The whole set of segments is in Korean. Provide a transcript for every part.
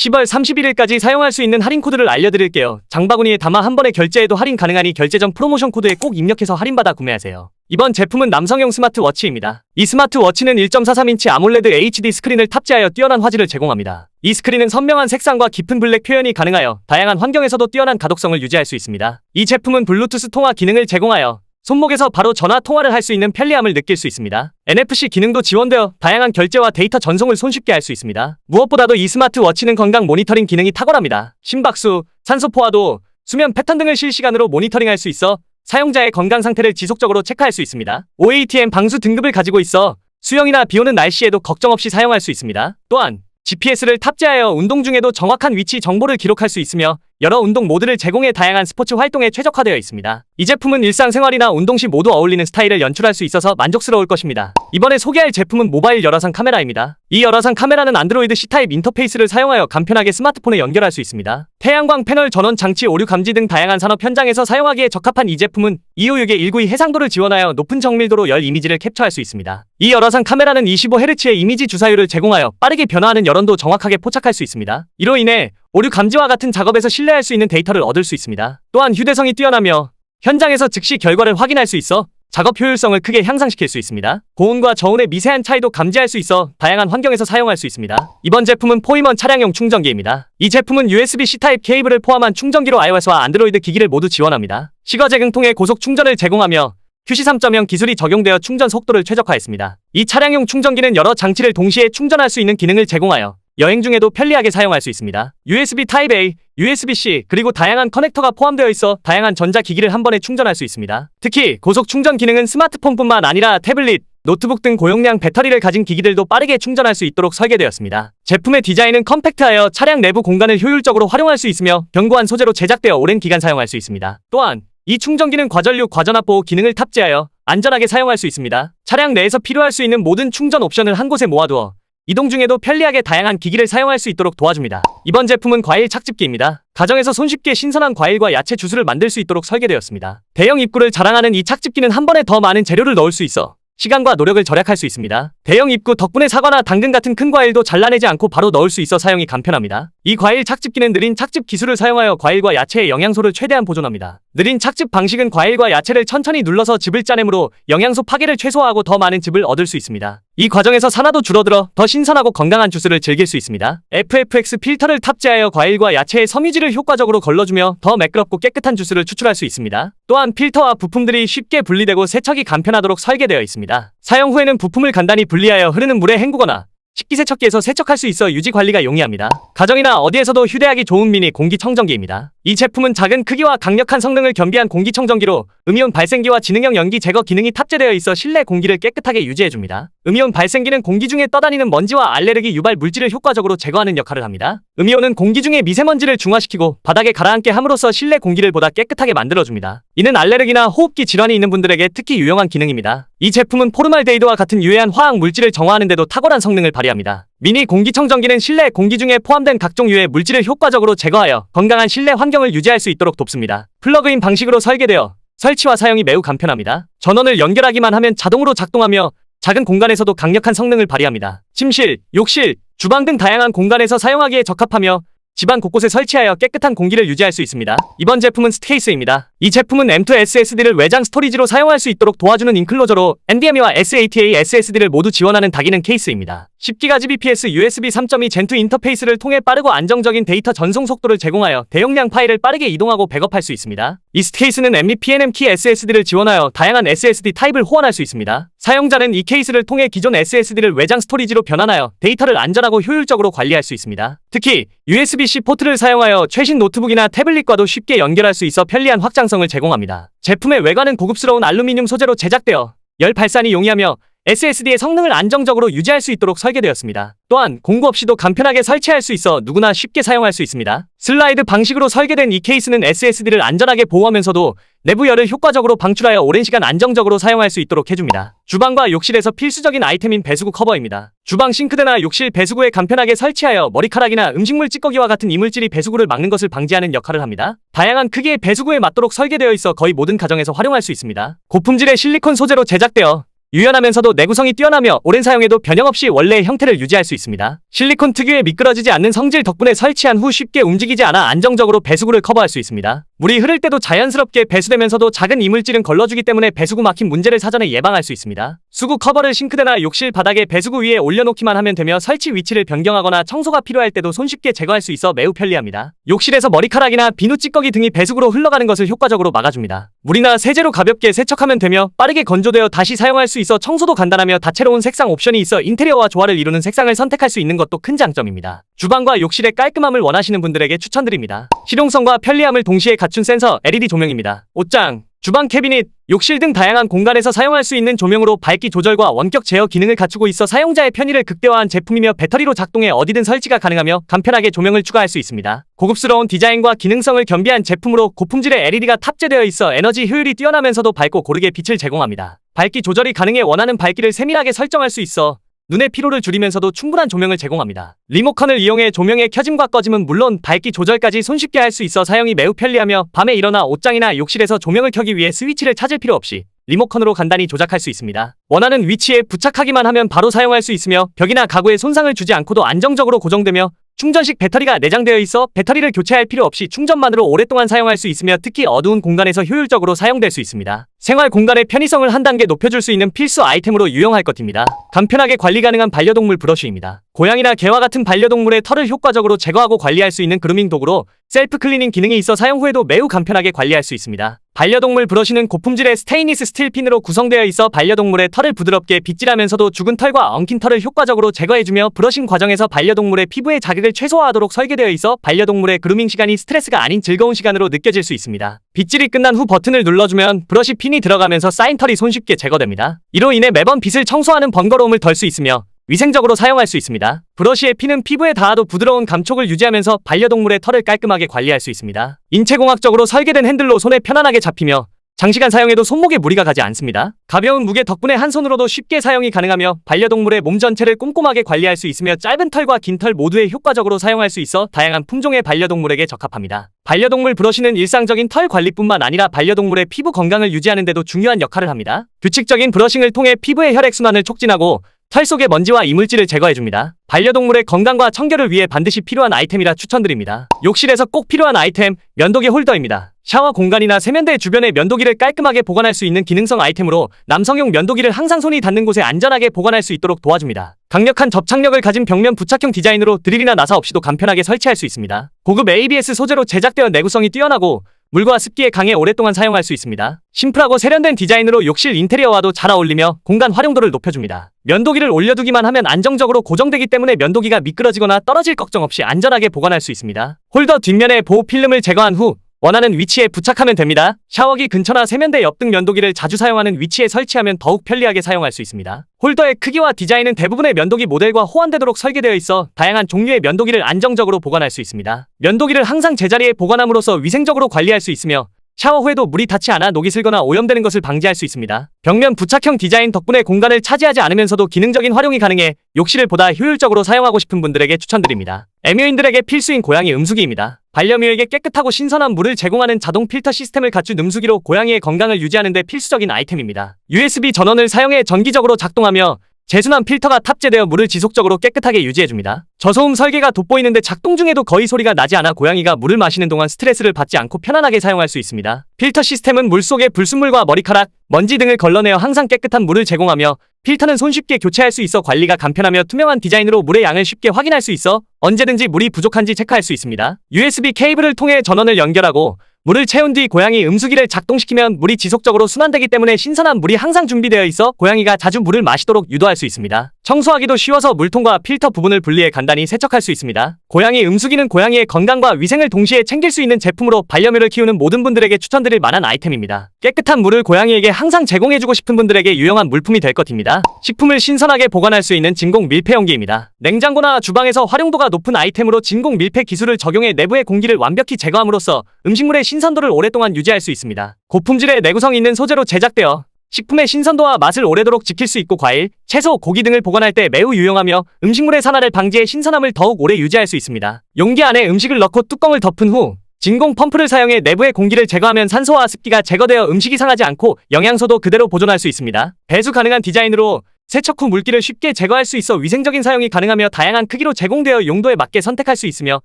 10월 31일까지 사용할 수 있는 할인 코드를 알려드릴게요. 장바구니에 담아 한 번에 결제해도 할인 가능하니 결제 전 프로모션 코드에 꼭 입력해서 할인받아 구매하세요. 이번 제품은 남성용 스마트워치입니다. 이 스마트워치는 1.43인치 아몰레드 HD 스크린을 탑재하여 뛰어난 화질을 제공합니다. 이 스크린은 선명한 색상과 깊은 블랙 표현이 가능하여 다양한 환경에서도 뛰어난 가독성을 유지할 수 있습니다. 이 제품은 블루투스 통화 기능을 제공하여 손목에서 바로 전화 통화를 할 수 있는 편리함을 느낄 수 있습니다. NFC 기능도 지원되어 다양한 결제와 데이터 전송을 손쉽게 할 수 있습니다. 무엇보다도 이 스마트워치는 건강 모니터링 기능이 탁월합니다. 심박수, 산소 포화도, 수면 패턴 등을 실시간으로 모니터링할 수 있어 사용자의 건강 상태를 지속적으로 체크할 수 있습니다. OATM 방수 등급을 가지고 있어 수영이나 비 오는 날씨에도 걱정 없이 사용할 수 있습니다. 또한 GPS를 탑재하여 운동 중에도 정확한 위치 정보를 기록할 수 있으며 여러 운동 모드를 제공해 다양한 스포츠 활동에 최적화되어 있습니다. 이 제품은 일상생활이나 운동 시 모두 어울리는 스타일을 연출할 수 있어서 만족스러울 것입니다. 이번에 소개할 제품은 모바일 열화상 카메라입니다. 이 열화상 카메라는 안드로이드 C타입 인터페이스를 사용하여 간편하게 스마트폰에 연결할 수 있습니다. 태양광 패널 전원 장치 오류 감지 등 다양한 산업 현장에서 사용하기에 적합한 이 제품은 256-192 해상도를 지원하여 높은 정밀도로 열 이미지를 캡처할 수 있습니다. 이 열화상 카메라는 25Hz의 이미지 주사율을 제공하여 빠르게 변화하는 열원도 정확하게 포착할 수 있습니다. 이로 인해 오류 감지와 같은 작업에서 신뢰할 수 있는 데이터를 얻을 수 있습니다. 또한 휴대성이 뛰어나며 현장에서 즉시 결과를 확인할 수 있어 작업 효율성을 크게 향상시킬 수 있습니다. 고온과 저온의 미세한 차이도 감지할 수 있어 다양한 환경에서 사용할 수 있습니다. 이번 제품은 포이먼 차량용 충전기입니다. 이 제품은 USB-C 타입 케이블을 포함한 충전기로 iOS와 안드로이드 기기를 모두 지원합니다. 시거 제공통의 고속 충전을 제공하며 QC 3.0 기술이 적용되어 충전 속도를 최적화했습니다. 이 차량용 충전기는 여러 장치를 동시에 충전할 수 있는 기능을 제공하여 여행 중에도 편리하게 사용할 수 있습니다. USB Type-A, USB-C, 그리고 다양한 커넥터가 포함되어 있어 다양한 전자기기를 한 번에 충전할 수 있습니다. 특히 고속 충전 기능은 스마트폰뿐만 아니라 태블릿, 노트북 등 고용량 배터리를 가진 기기들도 빠르게 충전할 수 있도록 설계되었습니다. 제품의 디자인은 컴팩트하여 차량 내부 공간을 효율적으로 활용할 수 있으며 견고한 소재로 제작되어 오랜 기간 사용할 수 있습니다. 또한 이 충전기는 과전류 과전압 보호 기능을 탑재하여 안전하게 사용할 수 있습니다. 차량 내에서 필요할 수 있는 모든 충전 옵션을 한 곳에 모아두어 이동 중에도 편리하게 다양한 기기를 사용할 수 있도록 도와줍니다. 이번 제품은 과일 착즙기입니다. 가정에서 손쉽게 신선한 과일과 야채 주스를 만들 수 있도록 설계되었습니다. 대형 입구를 자랑하는 이 착즙기는 한 번에 더 많은 재료를 넣을 수 있어 시간과 노력을 절약할 수 있습니다. 대형 입구 덕분에 사과나 당근 같은 큰 과일도 잘라내지 않고 바로 넣을 수 있어 사용이 간편합니다. 이 과일 착즙기는 느린 착즙 기술을 사용하여 과일과 야채의 영양소를 최대한 보존합니다. 느린 착즙 방식은 과일과 야채를 천천히 눌러서 즙을 짜내므로 영양소 파괴를 최소화하고 더 많은 즙을 얻을 수 있습니다. 이 과정에서 산화도 줄어들어 더 신선하고 건강한 주스를 즐길 수 있습니다. FFX 필터를 탑재하여 과일과 야채의 섬유질을 효과적으로 걸러주며 더 매끄럽고 깨끗한 주스를 추출할 수 있습니다. 또한 필터와 부품들이 쉽게 분리되고 세척이 간편하도록 설계되어 있습니다. 사용 후에는 부품을 간단히 분리하여 흐르는 물에 헹구거나 식기세척기에서 세척할 수 있어 유지 관리가 용이합니다. 가정이나 어디에서도 휴대하기 좋은 미니 공기청정기입니다. 이 제품은 작은 크기와 강력한 성능을 겸비한 공기청정기로 음이온 발생기와 지능형 연기 제거 기능이 탑재되어 있어 실내 공기를 깨끗하게 유지해줍니다. 음이온 발생기는 공기 중에 떠다니는 먼지와 알레르기 유발 물질을 효과적으로 제거하는 역할을 합니다. 음이온은 공기 중에 미세먼지를 중화시키고 바닥에 가라앉게 함으로써 실내 공기를 보다 깨끗하게 만들어줍니다. 이는 알레르기나 호흡기 질환이 있는 분들에게 특히 유용한 기능입니다. 이 제품은 포르말데이드와 같은 유해한 화학 물질을 정화하는데도 탁월한 성능을 발휘합니다. 미니 공기청정기는 실내 공기 중에 포함된 각종 유해 물질을 효과적으로 제거하여 건강한 실내 환경을 유지할 수 있도록 돕습니다. 플러그인 방식으로 설계되어 설치와 사용이 매우 간편합니다. 전원을 연결하기만 하면 자동으로 작동하며 작은 공간에서도 강력한 성능을 발휘합니다. 침실, 욕실, 주방 등 다양한 공간에서 사용하기에 적합하며 집안 곳곳에 설치하여 깨끗한 공기를 유지할 수 있습니다. 이번 제품은 스테이스입니다. 이 제품은 M2 SSD를 외장 스토리지로 사용할 수 있도록 도와주는 인클로저로 NVMe와 SATA SSD를 모두 지원하는 다기능 케이스입니다. 10GBps USB 3.2 젠2 인터페이스를 통해 빠르고 안정적인 데이터 전송 속도를 제공하여 대용량 파일을 빠르게 이동하고 백업할 수 있습니다. 이 스테이스는 MB PNM 키 SSD를 지원하여 다양한 SSD 타입을 호환할 수 있습니다. 사용자는 이 케이스를 통해 기존 SSD를 외장 스토리지로 변환하여 데이터를 안전하고 효율적으로 관리할 수 있습니다. 특히 USB-C 포트를 사용하여 최신 노트북이나 태블릿과도 쉽게 연결할 수 있어 편리한 확장성을 제공합니다. 제품의 외관은 고급스러운 알루미늄 소재로 제작되어 열 발산이 용이하며 SSD의 성능을 안정적으로 유지할 수 있도록 설계되었습니다. 또한 공구 없이도 간편하게 설치할 수 있어 누구나 쉽게 사용할 수 있습니다. 슬라이드 방식으로 설계된 이 케이스는 SSD를 안전하게 보호하면서도 내부 열을 효과적으로 방출하여 오랜 시간 안정적으로 사용할 수 있도록 해줍니다. 주방과 욕실에서 필수적인 아이템인 배수구 커버입니다. 주방 싱크대나 욕실 배수구에 간편하게 설치하여 머리카락이나 음식물 찌꺼기와 같은 이물질이 배수구를 막는 것을 방지하는 역할을 합니다. 다양한 크기의 배수구에 맞도록 설계되어 있어 거의 모든 가정에서 활용할 수 있습니다. 고품질의 실리콘 소재로 제작되어 유연하면서도 내구성이 뛰어나며 오랜 사용에도 변형 없이 원래의 형태를 유지할 수 있습니다. 실리콘 특유의 미끄러지지 않는 성질 덕분에 설치한 후 쉽게 움직이지 않아 안정적으로 배수구를 커버할 수 있습니다. 물이 흐를 때도 자연스럽게 배수되면서도 작은 이물질은 걸러주기 때문에 배수구 막힌 문제를 사전에 예방할 수 있습니다. 수구 커버를 싱크대나 욕실 바닥에 배수구 위에 올려놓기만 하면 되며 설치 위치를 변경하거나 청소가 필요할 때도 손쉽게 제거할 수 있어 매우 편리합니다. 욕실에서 머리카락이나 비누 찌꺼기 등이 배수구로 흘러가는 것을 효과적으로 막아줍니다. 물이나 세제로 가볍게 세척하면 되며 빠르게 건조되어 다시 사용할 수 있어 청소도 간단하며 다채로운 색상 옵션이 있어 인테리어와 조화를 이루는 색상을 선택할 수 있는 것도 큰 장점입니다. 주방과 욕실의 깔끔함을 원하시는 분들에게 추천드립니다. 실용성과 편리함을 동시에 갖춘 센서 LED 조명입니다. 옷장, 주방 캐비닛, 욕실 등 다양한 공간에서 사용할 수 있는 조명으로 밝기 조절과 원격 제어 기능을 갖추고 있어 사용자의 편의를 극대화한 제품이며 배터리로 작동해 어디든 설치가 가능하며 간편하게 조명을 추가할 수 있습니다. 고급스러운 디자인과 기능성을 겸비한 제품으로 고품질의 LED가 탑재되어 있어 에너지 효율이 뛰어나면서도 밝고 고르게 빛을 제공합니다. 밝기 조절이 가능해 원하는 밝기를 세밀하게 설정할 수 있어 눈의 피로를 줄이면서도 충분한 조명을 제공합니다. 리모컨을 이용해 조명의 켜짐과 꺼짐은 물론 밝기 조절까지 손쉽게 할 수 있어 사용이 매우 편리하며 밤에 일어나 옷장이나 욕실에서 조명을 켜기 위해 스위치를 찾을 필요 없이 리모컨으로 간단히 조작할 수 있습니다. 원하는 위치에 부착하기만 하면 바로 사용할 수 있으며 벽이나 가구에 손상을 주지 않고도 안정적으로 고정되며 충전식 배터리가 내장되어 있어 배터리를 교체할 필요 없이 충전만으로 오랫동안 사용할 수 있으며 특히 어두운 공간에서 효율적으로 사용될 수 있습니다. 생활 공간의 편의성을 한 단계 높여줄 수 있는 필수 아이템으로 유용할 것입니다. 간편하게 관리 가능한 반려동물 브러쉬입니다. 고양이나 개와 같은 반려동물의 털을 효과적으로 제거하고 관리할 수 있는 그루밍 도구로 셀프 클리닝 기능이 있어 사용 후에도 매우 간편하게 관리할 수 있습니다. 반려동물 브러쉬는 고품질의 스테인리스 스틸 핀으로 구성되어 있어 반려동물의 털을 부드럽게 빗질하면서도 죽은 털과 엉킨 털을 효과적으로 제거해주며 브러싱 과정에서 반려동물의 피부의 자극을 최소화하도록 설계되어 있어 반려동물의 그루밍 시간이 스트레스가 아닌 즐거운 시간으로 느껴질 수 있습니다. 빗질이 끝난 후 버튼을 눌러주면 브러쉬 핀이 들어가면서 쌓인 털이 손쉽게 제거됩니다. 이로 인해 매번 빗을 청소하는 번거로움을 덜 수 있으며 위생적으로 사용할 수 있습니다. 브러쉬의 피는 피부에 닿아도 부드러운 감촉을 유지하면서 반려동물의 털을 깔끔하게 관리할 수 있습니다. 인체공학적으로 설계된 핸들로 손에 편안하게 잡히며 장시간 사용해도 손목에 무리가 가지 않습니다. 가벼운 무게 덕분에 한 손으로도 쉽게 사용이 가능하며 반려동물의 몸 전체를 꼼꼼하게 관리할 수 있으며 짧은 털과 긴 털 모두에 효과적으로 사용할 수 있어 다양한 품종의 반려동물에게 적합합니다. 반려동물 브러쉬는 일상적인 털 관리뿐만 아니라 반려동물의 피부 건강을 유지하는 데도 중요한 역할을 합니다. 규칙적인 브러싱을 통해 피부의 혈액순환을 촉진하고 털 속의 먼지와 이물질을 제거해줍니다. 반려동물의 건강과 청결을 위해 반드시 필요한 아이템이라 추천드립니다. 욕실에서 꼭 필요한 아이템, 면도기 홀더입니다. 샤워 공간이나 세면대 주변에 면도기를 깔끔하게 보관할 수 있는 기능성 아이템으로 남성용 면도기를 항상 손이 닿는 곳에 안전하게 보관할 수 있도록 도와줍니다. 강력한 접착력을 가진 벽면 부착형 디자인으로 드릴이나 나사 없이도 간편하게 설치할 수 있습니다. 고급 ABS 소재로 제작되어 내구성이 뛰어나고 물과 습기에 강해 오랫동안 사용할 수 있습니다. 심플하고 세련된 디자인으로 욕실 인테리어와도 잘 어울리며 공간 활용도를 높여줍니다. 면도기를 올려두기만 하면 안정적으로 고정되기 때문에 면도기가 미끄러지거나 떨어질 걱정 없이 안전하게 보관할 수 있습니다. 홀더 뒷면에 보호 필름을 제거한 후 원하는 위치에 부착하면 됩니다. 샤워기 근처나 세면대 옆 등 면도기를 자주 사용하는 위치에 설치하면 더욱 편리하게 사용할 수 있습니다. 홀더의 크기와 디자인은 대부분의 면도기 모델과 호환되도록 설계되어 있어 다양한 종류의 면도기를 안정적으로 보관할 수 있습니다. 면도기를 항상 제자리에 보관함으로써 위생적으로 관리할 수 있으며 샤워 후에도 물이 닿지 않아 녹이 슬거나 오염되는 것을 방지할 수 있습니다. 벽면 부착형 디자인 덕분에 공간을 차지하지 않으면서도 기능적인 활용이 가능해 욕실을 보다 효율적으로 사용하고 싶은 분들에게 추천드립니다. 애묘인들에게 필수인 고양이 음수기입니다. 반려묘에게 깨끗하고 신선한 물을 제공하는 자동 필터 시스템을 갖춘 음수기로 고양이의 건강을 유지하는 데 필수적인 아이템입니다. USB 전원을 사용해 전기적으로 작동하며 제순환 필터가 탑재되어 물을 지속적으로 깨끗하게 유지해줍니다. 저소음 설계가 돋보이는데 작동 중에도 거의 소리가 나지 않아 고양이가 물을 마시는 동안 스트레스를 받지 않고 편안하게 사용할 수 있습니다. 필터 시스템은 물속의 불순물과 머리카락, 먼지 등을 걸러내어 항상 깨끗한 물을 제공하며 필터는 손쉽게 교체할 수 있어 관리가 간편하며 투명한 디자인으로 물의 양을 쉽게 확인할 수 있어 언제든지 물이 부족한지 체크할 수 있습니다. USB 케이블을 통해 전원을 연결하고 물을 채운 뒤 고양이 음수기를 작동시키면 물이 지속적으로 순환되기 때문에 신선한 물이 항상 준비되어 있어 고양이가 자주 물을 마시도록 유도할 수 있습니다. 청소하기도 쉬워서 물통과 필터 부분을 분리해 간단히 세척할 수 있습니다. 고양이 음수기는 고양이의 건강과 위생을 동시에 챙길 수 있는 제품으로 반려묘를 키우는 모든 분들에게 추천드릴 만한 아이템입니다. 깨끗한 물을 고양이에게 항상 제공해주고 싶은 분들에게 유용한 물품이 될 것입니다. 식품을 신선하게 보관할 수 있는 진공 밀폐용기입니다. 냉장고나 주방에서 활용도가 높은 아이템으로 진공 밀폐 기술을 적용해 내부의 공기를 완벽히 제거함으로써 음식물의 신선도를 오랫동안 유지할 수 있습니다. 고품질의 내구성 있는 소재로 제작되어 식품의 신선도와 맛을 오래도록 지킬 수 있고 과일, 채소, 고기 등을 보관할 때 매우 유용하며 음식물의 산화를 방지해 신선함을 더욱 오래 유지할 수 있습니다. 용기 안에 음식을 넣고 뚜껑을 덮은 후 진공 펌프를 사용해 내부의 공기를 제거하면 산소와 습기가 제거되어 음식이 상하지 않고 영양소도 그대로 보존할 수 있습니다. 배수 가능한 디자인으로 세척 후 물기를 쉽게 제거할 수 있어 위생적인 사용이 가능하며 다양한 크기로 제공되어 용도에 맞게 선택할 수 있으며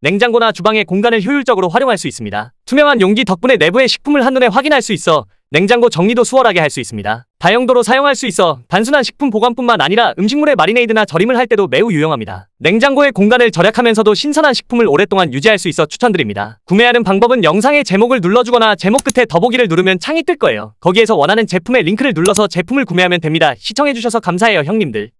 냉장고나 주방의 공간을 효율적으로 활용할 수 있습니다. 투명한 용기 덕분에 내부의 식품을 한눈에 확인할 수 있어 냉장고 정리도 수월하게 할 수 있습니다. 다용도로 사용할 수 있어 단순한 식품 보관뿐만 아니라 음식물의 마리네이드나 절임을 할 때도 매우 유용합니다. 냉장고의 공간을 절약하면서도 신선한 식품을 오랫동안 유지할 수 있어 추천드립니다. 구매하는 방법은 영상의 제목을 눌러주거나 제목 끝에 더보기를 누르면 창이 뜰 거예요. 거기에서 원하는 제품의 링크를 눌러서 제품을 구매하면 됩니다. 시청해주셔서 감사해요 형님들.